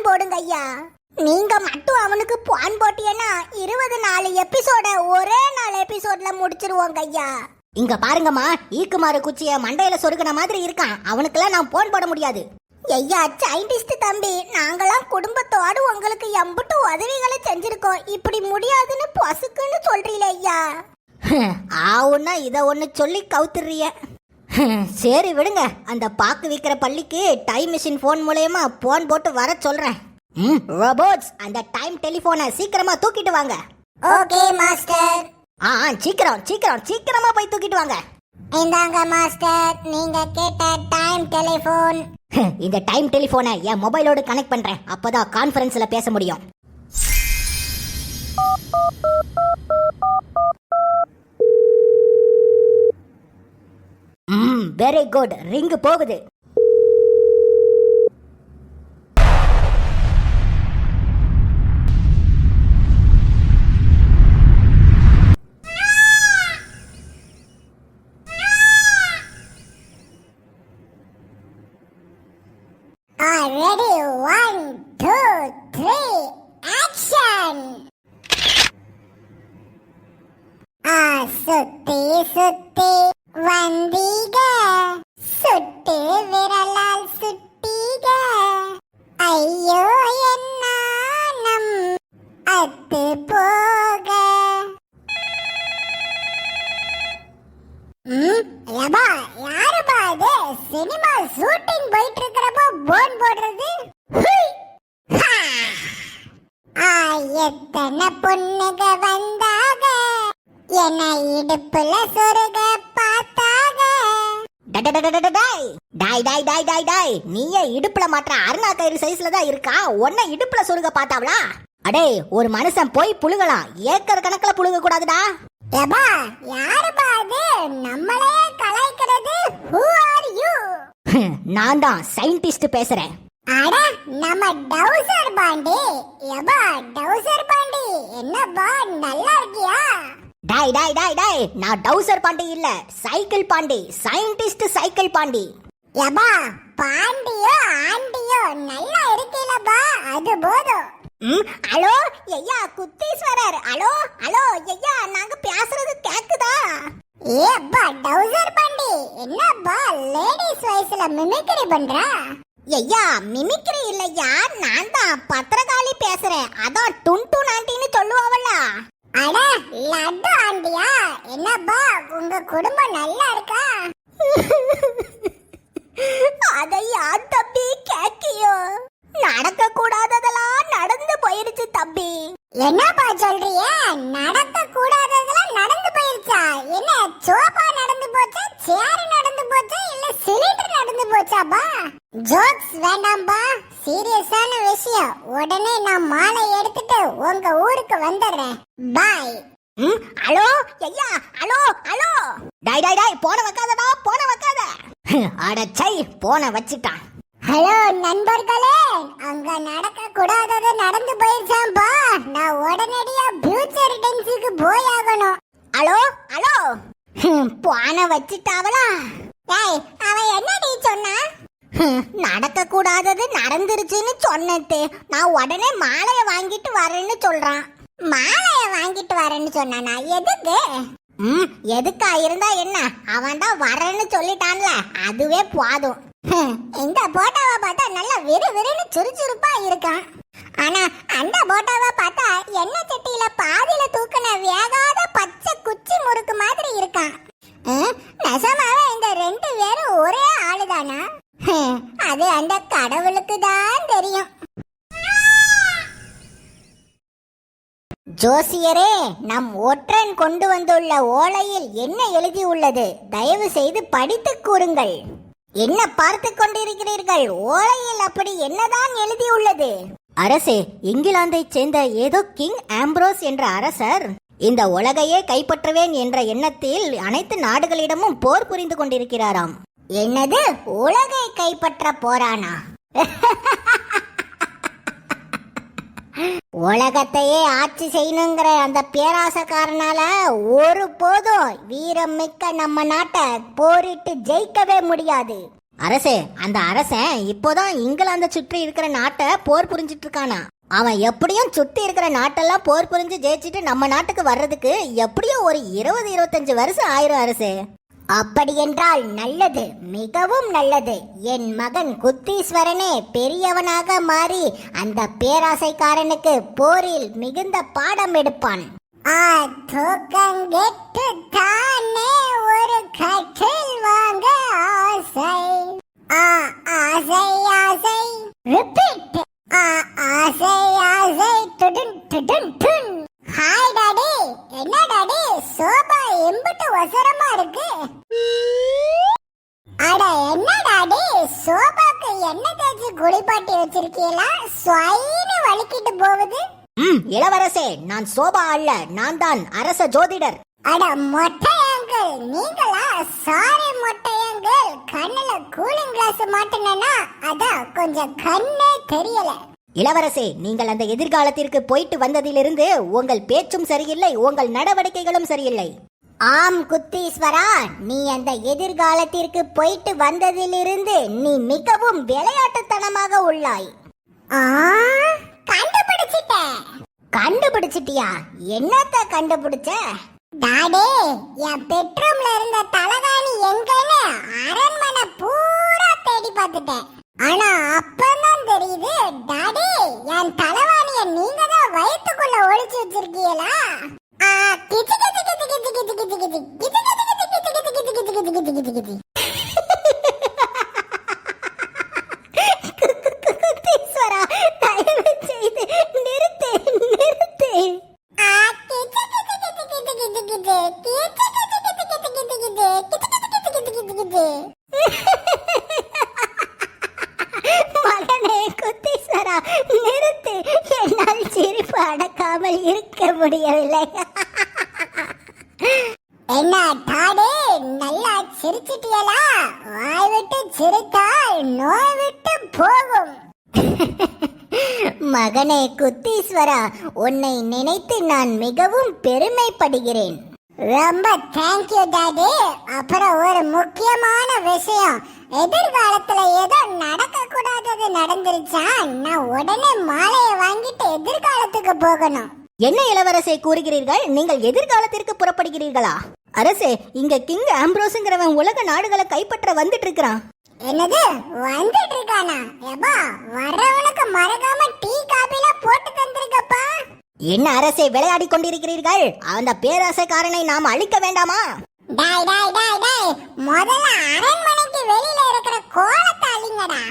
பான் போடுங்க ஐயா. நீங்க மட்டும் அவனுக்கு பான் போட்டீங்கன்னா இருபது நாலு எபிசோட ஒரே நாலு எபிசோட்ல முடிச்சிருவோங்க ஐயா. இங்க பாருங்கம்மா ஈக்குமாறு குச்சிய மண்டையில சொருகின மாதிரி இருக்கான். அவனுக்கெல்லாம் நான் போன் போட முடியாது. ஐயா சயின்டிஸ்ட் தம்பி நாங்களாம் குடும்பத்தோடு உங்களுக்கு எம்புட்டு உதவிகளை செஞ்சிருக்கோம். இப்படி முடியாதுன்னு பசுக்குன்னு சொல்றீங்களே ஐயா. ஆவுன்னா இத ஒண்ணு சொல்லி கவுத்துறிய சரி விடுங்க. அந்த பாக்கு விக்கிற பள்ளிக்கு டைம் மிஷின் ஃபோன் மூலயமா போன் போட்டு வர சொல்றேன். ம். ரோபோட்ஸ் அந்த டைம் டெலிபோனை சீக்கிரமா தூக்கிட்டு வாங்க. Okay master. ஆ ஆ, சீக்கிரம் சீக்கிரம் சீக்கிரமா போய் தூக்கிட்டு வாங்க. இந்தாங்க மாஸ்டர். நீங்க கேட்ட டைம் டெலிபோன் இந்த டைம் டெலிபோனை என் மொபைலோட கனெக்ட் பண்றேன். அப்பதான் கான்ஃபரன்ஸ்ல பேச முடியும். ம் வெரி குட் ரிங் போகுது Ready, one, two, three, action! ஆ சுத்தி சுத்தி வந்தீக. சுட்டு விரலால் சுட்டீக. ஐயோ என்ன அத்து போக. ம், யாருபா அது? சினிமா ஷூட்டிங் போயிட்டு இருக்கிறப்போ போன் போடுறது? ஆ, எத்தனை பொண்ணுக வந்தாக? என்ன இடுப்புல சொருக. டாய் டாய் டாய் டாய் டாய் டாய் நீயே இடுப்புல மாற்ற அருணா கயிறு சைஸ்ல தான் இருக்கா உன்னை இடுப்புல சொருக பார்த்தாவளா அடே ஒரு மனுஷன் போய் புழுகலாம் ஏக்கர் கணக்குல புழுக கூடாதுடா ஏபா யாருப்பா அது நம்மளே கலாய்க்கிறது ஹூ ஆர் யூ நான் தான் சயின்டிஸ்ட் பேசுறேன் அட நம்ம டவுசர் பாண்டி ஏபா டவுசர் பாண்டி என்னப்பா நல்லா இருக்கியா டாய் டாய் டாய் டாய். நான் டவுசர் பாண்டி இல்ல. Cycle Pandi. Scientist cycle Pandi. ஏபா பாண்டியோ ஆண்டியோ நல்லா இருக்கீங்களப்பா அது போதும். ஹலோ? ஐயா குத்தீஸ்வரர். ஹலோ? ஹலோ? ஐயா நாங்க பேசுறது கேக்குதா? ஏப்பா டவுசர் பாண்டி. என்னப்பா லேடிஸ் வயசுல மிமிக்ரி பண்ற? ஐயா மிமிக்ரி இல்லையா? நான் தான் பத்திரகாளி பேசுறேன். அதான் டுன் டுன் ஆண்டின்னு சொல்லுவாவல்ல அட லட்டு ஆண்டியா. என்னப்பா உங்க குடும்பம் நல்லா இருக்கா அதை யார் தம்பி கேக்கியோ நடக்க கூடாததெல்லாம் நடந்து போயிருச்சு தம்பி என்னப்பா சொல்றிய நடக்க கூடாததெல்லாம் நடந்து போயிருச்சா என்ன சோபா நடந்து போச்சா சேர் நடந்து போச்சா இல்ல சிலிண்டர் நடந்து போச்சாப்பா ஜோக்ஸ் வேண்டாம்பா சீரியஸான விஷயம் உடனே நான் மாலை எடுத்துட்டு உங்க ஊருக்கு வந்துடுறேன். பாய். ம் ஹலோ? ஐயா ஹலோ ஹலோ? டாய் டாய் டாய் போன வைக்காதடா போன வைக்காத. அடச்சை போன வச்சிட்டான். ஹலோ நண்பர்களே அங்க நடக்க கூடாதது நடந்து போயிருச்சாம்பா நான் உடனடியா ஃபியூச்சர் டென்ஸுக்கு போய் ஆகணும் ஹலோ? ஹலோ போன வச்சிட்டாவளா? ஏய் அவன் என்னடி சொன்னா நடக்க கூடாதது நடந்துருச்சுன்னு சொன்னது. நான் உடனே மாலையை வாங்கிட்டு வரேன்னு சொல்றான். மாலையை வாங்கிட்டு வரேன்னு சொன்னானா? எதுக்கு? ம் எதுக்கா? இருந்தா என்ன? அவன் தான் வரேன்னு சொல்லிட்டான்ல. அதுவே போதும். ஹம், இந்த போட்டோவை பார்த்தா நல்லா விறு விறுன்னு சுறுசுறுப்பா இருக்கான். ஆனா அந்த போட்டோவை பார்த்தா எண்ணெய் சட்டியில பாதியில தூக்குன வேகம் ஜோசியரே நம் ஒற்றன் கொண்டு வந்துள்ள ஓலையில் என்ன எழுதியுள்ளது தயவு செய்து படித்துக் கூறுங்கள். என்ன பார்த்து கொண்டிருக்கிறீர்கள்? ஓலையில் அப்படி என்னதான் எழுதியுள்ளது அரசே இங்கிலாந்தைச் சேர்ந்த ஏதோ கிங் ஆம்ப்ரோஸ் என்ற அரசர் இந்த உலகையே கைப்பற்றுவேன் என்ற எண்ணத்தில் அனைத்து நாடுகளிடமும் போர் புரிந்து கொண்டிருக்கிறாராம். என்னது? உலகை கைப்பற்ற போறானா உலகத்தையே ஆட்சி செய்யணுங்கிற அந்த பேராசக்காரனால ஒரு போதும் வீரம் மிக்க நம்ம நாட்டை போரிட்டு ஜெயிக்கவே முடியாது. அரசே அந்த அரசன் இப்போதான் இங்கிலாந்த சுற்றி இருக்கிற நாட்டை போர் புரிஞ்சிட்டு இருக்கானா? அவன் எப்படியும் சுத்தி இருக்கிற நாட்டெல்லாம் போர் புரிஞ்சு ஜெயிச்சுட்டு நம்ம நாட்டுக்கு வர்றதுக்கு எப்படியும் ஒரு இருபது இருபத்தஞ்சு வருஷம் ஆயிரும் அரசே. அப்படி என்றால் நல்லது மிகவும் நல்லது. என் மகன் குத்தீஸ்வரனே பெரியவனாக மாறி அந்த பேராசைக்காரனுக்கு போரில் மிகுந்த பாடம் எடுப்பான். தானே ஒரு கட்டில் வாங்க ஆசை. ஆ ஆசை ஆசை. ரிப்பீட் ஆ ஆசை ஆசை. டுடுன் டுடுன் டுன் ஹாய் டாடி என்ன டாடி சோபா எம்பிட்டு ஒசரமா இருக்கு அட என்ன டாடி சோபாக்கு என்ன தேய்ச்சி குளிப்பாட்டி வச்சிருக்கீங்களா ஸ்வைன்னு வலிக்கிட்டு போகுது ம் இளவரசே நான் சோபா அல்ல நான் தான் அரச ஜோதிடர். அட மொட்டையங்கள் நீங்களா? சாரி மொட்டையங்கள் கண்ணுல கூலிங் கிளாஸ் மாட்டினா அதான் கொஞ்சம் கண்ணே தெரியல. இளவரசே நீங்கள் அந்த எதிர்காலத்திற்கு போயிட்டு வந்ததிலிருந்து உங்கள் பேச்சும் சரியில்லை உங்கள் நடவடிக்கைகளும் சரியில்லை. ஆம் குத்தீஸ்வரா நீ அந்த எதிர்காலத்திற்கு போயிட்டு வந்ததிலிருந்து நீ மிகவும் விளையாட்டுத்தனமாக உள்ளாய். கண்டுபிடிச்சிட்டேன். கண்டுபிடிச்சிட்டியா? என்னத்த கண்டுபிடிச்ச? டாடே என் பெட்ரூம்ல இருந்த தலகாணி எங்கன்னு அரண்மனை பூரா தேடி பார்த்துட்டேன். ஆனா அப்பதான் தெரியுது டாடே என் தலவாணிய நீங்க தான் வயிற்றுக்குள்ள ஒளிச்சு வச்சிருக்கீங்களா? அடக்காமல் இருக்க முடியவில்லை. என்ன டாடே நல்லா சிரிச்சிட்டியலா வாய் விட்டு சிரித்தால் நோய் விட்டு போகும். மகனே குத்தீஸ்வரா உன்னை நினைத்து நான் மிகவும் பெருமைப்படுகிறேன். ரொம்ப தேங்க்யூ டாடி. அப்புறம் ஒரு முக்கியமான விஷயம். எதிர்காலத்துல ஏதோ நடக்க கூடாதது நடந்துருச்சா? நான் உடனே மாலையை வாங்கிட்டு எதிர்காலத்துக்கு போகணும். என்ன இளவரசை கூறுகிறீர்கள்? நீங்கள் எதிர்காலத்திற்கு புறப்படுகிறீர்களா? அரசே இங்க கிங் ஆம்ப்ரோஸ்ங்கிறவன் உலக நாடுகளை கைப்பற்ற வந்துட்டு இருக்கிறான் என்னது? வந்துட்டு இருக்கானா எப்பா வர்றவனுக்கு மறக்காம டீ காபிலாம் போட்டு தந்திருக்கப்பா. என்ன அரசே விளையாடி கொண்டிருக்கிறீர்கள்? அந்த பேராசைக்காரனை நாம் அழிக்க வேண்டாமா? டாய் டாய் டாய் டாய் முதல்ல அரண்மனைக்கு வெளியில இருக்கிற கோலத்தை அழிங்கடா.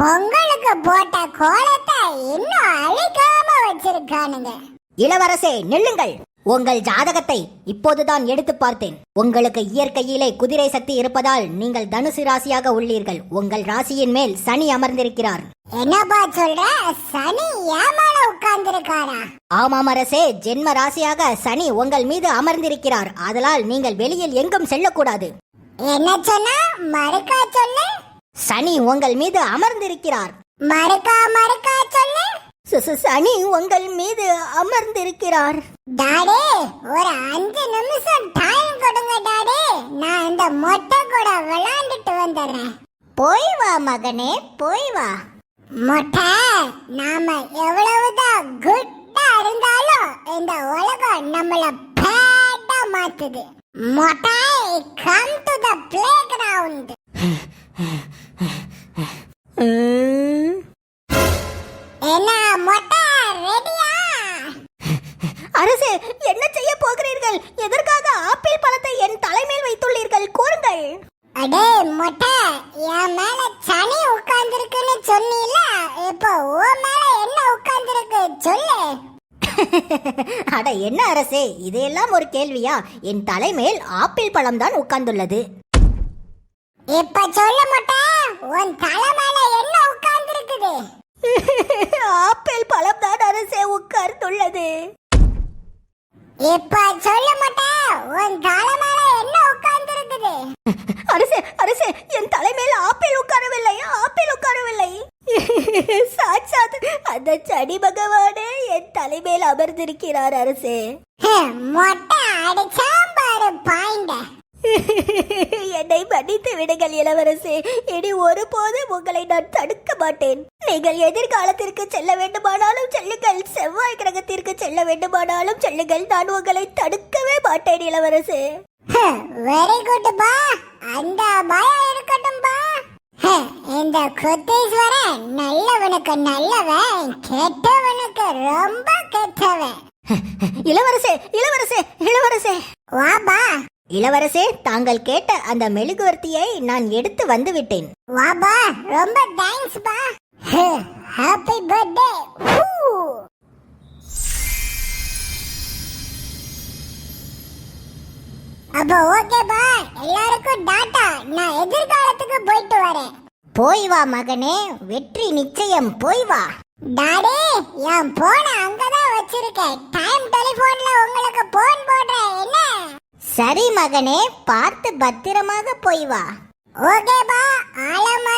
பொங்கலுக்கு போட்ட கோலத்தை இன்னும் அழிக்காம வச்சிருக்கானுங்க. இளவரசே நில்லுங்கள். உங்கள் ஜாதகத்தை இப்போதுதான் எடுத்து பார்த்தேன். உங்களுக்கு இயற்கையிலே குதிரை சக்தி இருப்பதால் நீங்கள் தனுசு ராசியாக உள்ளீர்கள். உங்கள் ராசியின் மேல் சனி அமர்ந்திருக்கிறார். என்னப்பா சொல்ற? சனி ஏமால உட்கார்ந்திருக்காரா? ஆமாம் அரசே ஜென்ம ராசியாக சனி உங்கள் மீது அமர்ந்திருக்கிறார். ஆதலால் நீங்கள் வெளியில் எங்கும் செல்லக்கூடாது. என்ன சொன்னா? மறுக்கா சொல்லு. சனி உங்கள் மீது அமர்ந்திருக்கிறார். மறுக்கா மறுக்கா சொல்லு. சனி உங்கள் மீது அமர்ந்திருக்கிறார். டாடே ஒரு அஞ்சு நிமிஷம் டைம் கொடுங்க டாடே. நான் இந்த மொட்டை கூட விளையாண்டுட்டு வந்துடுறேன். போய் வா மகனே போய் வா. மொட்டை நாம எவ்வளவுதான் குட்டா இருந்தாலும் இந்த உலகம் நம்மள பேட்டா மாத்துது. மொட்டை come to the playground அரசே என்ன செய்ய போகிறீர்கள்? எதற்காக ஆப்பிள் பழத்தை என் தலைமையில் வைத்துள்ளீர்கள்? கூறுங்கள். அடே மொட்டை என் மேல சனி உட்கார்ந்திருக்குன்னு சொன்னீல இப்போ உன் மேல என்ன உட்கார்ந்திருக்கு? சொல்லு. அட என்ன அரசே இதையெல்லாம் ஒரு கேள்வியா? என் தலைமேல் ஆப்பிள் பழம் தான் உட்கார்ந்துள்ளது. இப்ப சொல்லு மொட்டை உன் தலை மேல என்ன உட்கார்ந்திருக்குது? ஆப்பிள் பழம் தான் அரசே உட்கார்ந்துள்ளது. இப்ப சொல்லு மொட்டை உன் தலை மேல என்ன உட்கார்ந்திருக்குது? அரசே அரசே என் தலைமேல் ஆப்பிள் உட்காரவில்லை ஆப்பிள் உட்காரவில்லை. சாட்சாத் அந்த சனி பகவானே என் தலைமேல் அமர்ந்திருக்கிறார் அரசே. மொட்டை அடிச்சாம் பாரு பாயிண்ட என்னை மன்னித்து விடுங்கள் இளவரசே. இனி ஒருபோதும் உங்களை நான் தடுக்க மாட்டேன். நீங்கள் எதிர்காலத்திற்கு செல்ல வேண்டுமானாலும் செல்லுங்கள். செவ்வாய் கிரகத்திற்கு செல்ல வேண்டுமானாலும் செல்லுங்கள். நான் உங்களை தடுக்கவே மாட்டேன் இளவரசே. வெரி குட் பா. அந்த பயம் இருக்கட்டும் பா இந்த குத்தீஸ்வரன் நல்லவனுக்கு நல்லவன் கெட்டவனுக்கு ரொம்ப கெட்டவன். இளவரசே இளவரசே இளவரசே. வா பா. இளவரசே தாங்கள் கேட்ட அந்த மெழுகுவர்த்தியை நான் எடுத்து வந்து விட்டேன் வா பா ரொம்ப தேங்க்ஸ் பா. ஹாப்பி பர்த்டே அப்போ ஓகே பா. எல்லாருக்கும் டாட்டா நான் எதிர்காலத்துக்கு போயிட்டு வரேன். போய் வா மகனே வெற்றி நிச்சயம். போய் வா. டாடி என் போன அங்கதான் வச்சிருக்கேன். டைம் டெலிபோன்ல உங்களுக்கு போன் போடுறேன். என்ன? சரி மகனே பார்த்து பத்திரமாக போய் வா. ஓகேபா ஆலமரம்